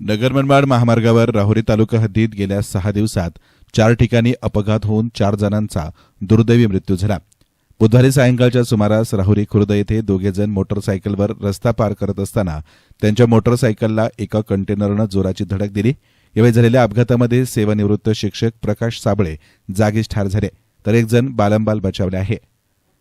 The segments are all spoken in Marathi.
नगर मनमाड महामार्गावर राहुरी तालुका हद्दीत गेल्या सहा दिवसात चार ठिकाणी अपघात होऊन चार जणांचा दुर्दैवी मृत्यू झाला. बुधवारी सायंकाळच्या सुमारास राहुरी खुर्द येथे दोघे जण मोटरसायकलवर रस्ता पार करत असताना त्यांच्या मोटरसायकलला एका कंटेनरनं जोराची धडक दिली. यावेळी झालेल्या अपघातामध्ये सेवानिवृत्त शिक्षक प्रकाश साबळे जागीच ठार झाले तर एक जण बालंबाल बचावले आहे.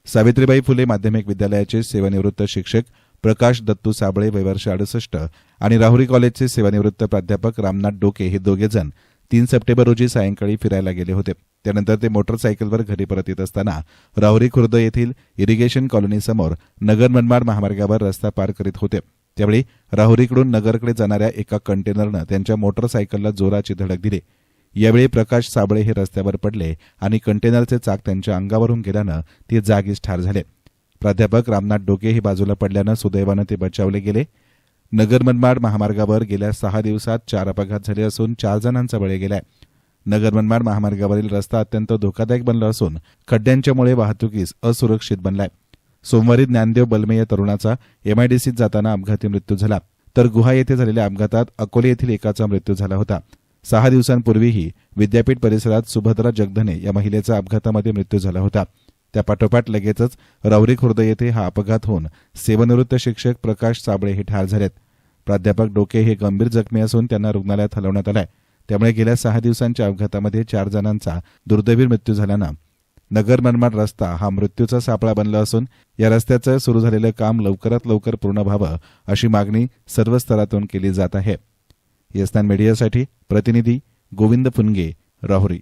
सावित्रीबाई फुले माध्यमिक विद्यालयाचे सेवानिवृत्त शिक्षक प्रकाश दत्तू साबळे वयवर्ष अडुसष्ट आणि राहुरी कॉलेजचे सेवानिवृत्त प्राध्यापक रामनाथ डोके हे दोघे जण तीन सप्टेंबर रोजी सायंकाळी फिरायला गेले होते. त्यानंतर ते मोटरसायकलवर घरी परत येत असताना राहुरी खुर्द येथील इरिगेशन कॉलनीसमोर नगर मनमाड महामार्गावर रस्ता पार करीत होते. त्यावेळी राहुरीकडून नगरकडे जाणाऱ्या एका कंटेनरनं त्यांच्या मोटरसायकलला जोराची धडक दिली. यावेळी प्रकाश साबळे हे रस्त्यावर पडले आणि कंटेनरचे चाक त्यांच्या अंगावरून गेल्यानं ते जागीच ठार झाले. प्राध्यापक रामनाथ डोके हे बाजूला पडल्यानं सुदैवानं ते बचावले गेले. नगर मनमाड महामार्गावर गेल्या सहा दिवसात चार अपघात झाले असून चार जणांचा बळी गेलाय. नगर मनमाड महामार्गावरील रस्ता अत्यंत धोकादायक बनला असून खड्ड्यांच्यामुळे वाहतुकीस असुरक्षित बनलाय. सोमवारी ज्ञानदेव बलमे या तरुणाचा एमआयडीसीत जाताना अपघाती मृत्यू झाला. तर गुहा येथे झालेल्या अपघातात अकोले येथील एकाचा मृत्यू झाला होता. सहा दिवसांपूर्वीही विद्यापीठ परिसरात सुभद्रा जगधने या महिलेचा अपघातामध्ये मृत्यू झाला होता. त्यापाठोपाठ लगेचच रावरी खुर्द येथे हा अपघात होऊन सेवानिवृत्त शिक्षक प्रकाश साबळे हे ठार झालेत. प्राध्यापक डोके हे गंभीर जखमी असून त्यांना रुग्णालयात हलवण्यात आलंय. त्यामुळे गेल्या सहा दिवसांच्या अपघातामध्ये चार जणांचा दुर्दैवी मृत्यू झाल्यानं नगर मनमाड रस्ता हा मृत्यूचा सापळा बनला असून या रस्त्याचं सुरू झालेलं काम लवकरात लवकर पूर्ण व्हावं अशी मागणी सर्व स्तरातून केली जात आहे. यस्तान मीडियासाठी प्रतिनिधी गोविंद फुनगे राहुरी.